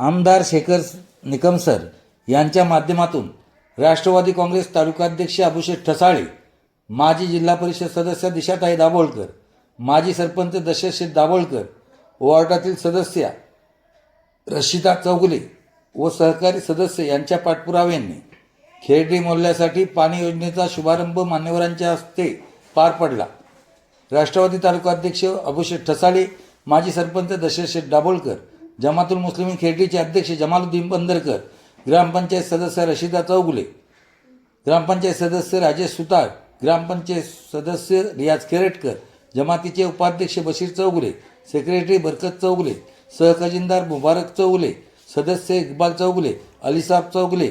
आमदार शेखर निकम सर यांच्या माध्यमातून राष्ट्रवादी काँग्रेस तालुकाध्यक्ष अभिषेक ठसाळे माजी जिल्हा परिषद सदस्य दिशाताई दाभोळकर माजी सरपंच दशरथ दाभोळकर वॉर्डातील सदस्या रशिदा चौगले व सहकारी सदस्य यांच्या पाठपुराव्यांनी खेरडी मोहल्ल्यासाठी पाणी योजनेचा शुभारंभ मान्यवरांच्या हस्ते पार पडला. राष्ट्रवादी तालुकाध्यक्ष अभिषेक ठसाळे माजी सरपंच दशरथ दाभोळकर जमातुल मुस्लिमीन खेरडीचे अध्यक्ष जमालुद्दीन बंदरकर ग्रामपंचायत सदस्य रशिदा चौगुले ग्रामपंचायत सदस्य राजेश सुतार ग्रामपंचायत सदस्य रियाज केरटकर जमातीचे उपाध्यक्ष बशीर चौगुले सेक्रेटरी बरकत चौगुले सहखजिनदार मुबारक चौगुले सदस्य इक्बाल चौगुले अलीसाब चौगुले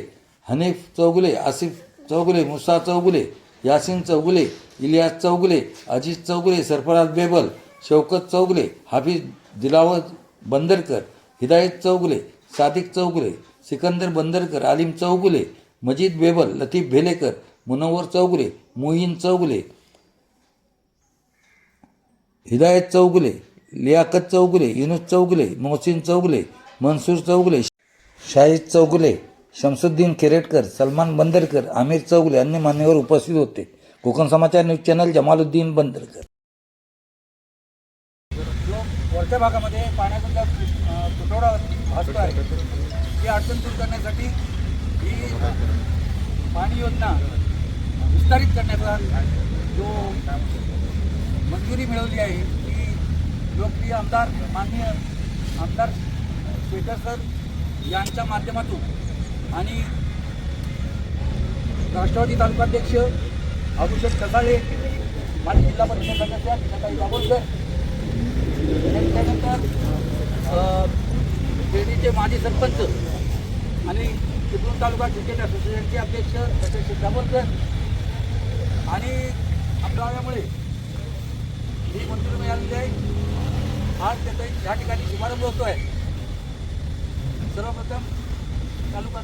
हनीफ चौगुले आसिफ चौगुले मुसा चौगुले यासिन चौगुले इलियास चौगुले अजित चौगुले सरफराज बेबल शौकत चौगुले हाफिज दिलावत बंदरकर हिदायत चौगुले सादिक चौगुले सिकंदर बंदरकर आलिम चौगुले मजीद बेबल लतीफ भेलेकर मुनव्वर चौगुले मोहीन चौगुले हिदायत चौगुले लियाकत चौगुले युनुस चौगुले मोहसिन चौगुले मनसूर चौगुले शाहिद चौगुले शमसुद्दीन केरेटकर सलमान बंदरकर आमिर चौगुले अन्य मान्यवर उपस्थित होते. Konkan Samachar news channel Jamaluddin Bandarkar. वरच्या भागामध्ये पाण्याचा ज्या तुटवडा भासतो आहे ती अडचण दूर करण्यासाठी ही पाणी योजना विस्तारित करण्याचा जो मंजुरी मिळवली आहे ती लोकप्रिय आमदार माननीय आमदार शेखर सर यांच्या माध्यमातून आणि राष्ट्रवादी तालुकाध्यक्ष अभिषेक कसाळे माजी जिल्हा परिषद सदस्य सकाळी आणि त्यानंतर बेडीचे माजी सरपंच आणि चिपळूण तालुका क्रिकेट असोसिएशनचे अध्यक्ष सचिन दाभोलकर आणि आपल्यामुळे ही मंजुरी मिळालेली आहे. आज त्याचा या ठिकाणी शुभारंभ होतो आहे सर्वप्रथम तालुका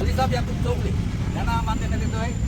अलिसाब याकूब चौगले यांना मान्य देतो आहे